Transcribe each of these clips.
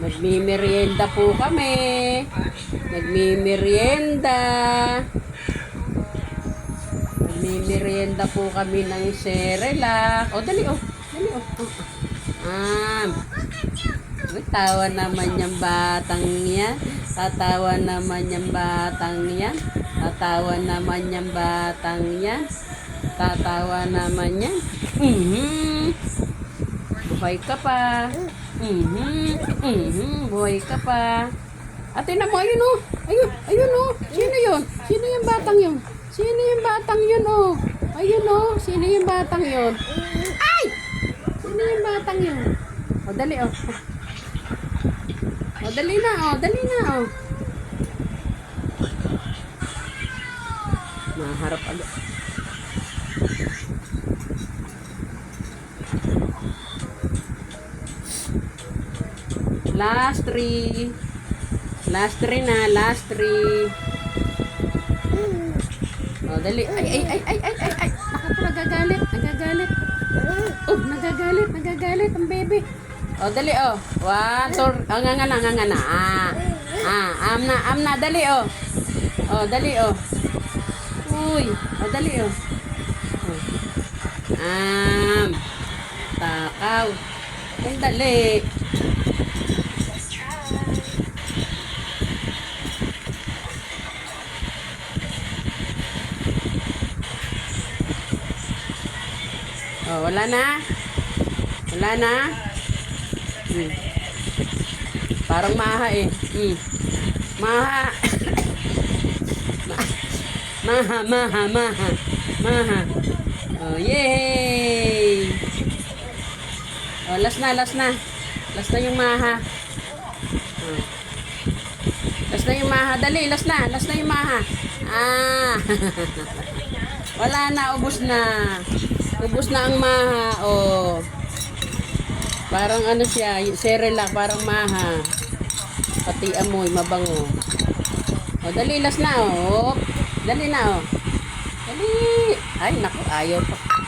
Nagmimerienda po kami. Nagmimerienda. Nagmimerienda po kami ng Cerelac. O, dali, o. Dali, o. Ah. Uy, tawa naman yung batang yan. Tatawa naman yung batang yan. Tatawa naman yung batang yan. Tatawa naman yan. Mhm. Buhay ka pa. Mhm. Mhm. Buhay ka pa. Ate na mo, ayun oh. Ayun, ayun oh. Sino yun? Sino yung batang yun? Sino yung batang yun oh? Ayun oh. Sino yung batang yun? Ay! Sino yung batang yun? O, dali oh. O, dali na oh. Dali na oh. Maharap agad. Last three. Last three na, last three. Oh, dali. Ay, ay, ay, ay, ay, ay, ay. Ako po, nagagalit, nagagalit. Oh, nagagalit, nagagalit ang baby. Oh, dali, oh. One, two, oh, nga nga na, nga nga. Ah, ah, am na, am na, dali, oh. Oh, dali, oh. Uy, oh, dali, oh. Oh. Am. Takaw. Ang dali. Oh, wala na? Wala na? Hmm. Parang maha eh. Hmm. Maha. maha, maha, maha. Maha. Oh, yay! Oh, last na, last na. Last na yung maha. Oh. Last na yung maha. Dali, last na. Last na yung maha. Ah. Wala na, ubos na. Ubos na ang maha. Oh. Parang ano siya, Cerelac, parang maha. Pati amoy, mabango. O, dali, last na, oh. Dali na, oh. Dali. Ay, naku, ayaw pa.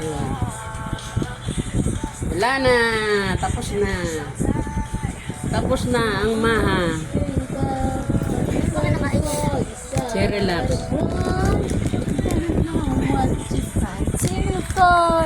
Ayan. Wala na. Tapos na. Tapos na ang maha. Sino to?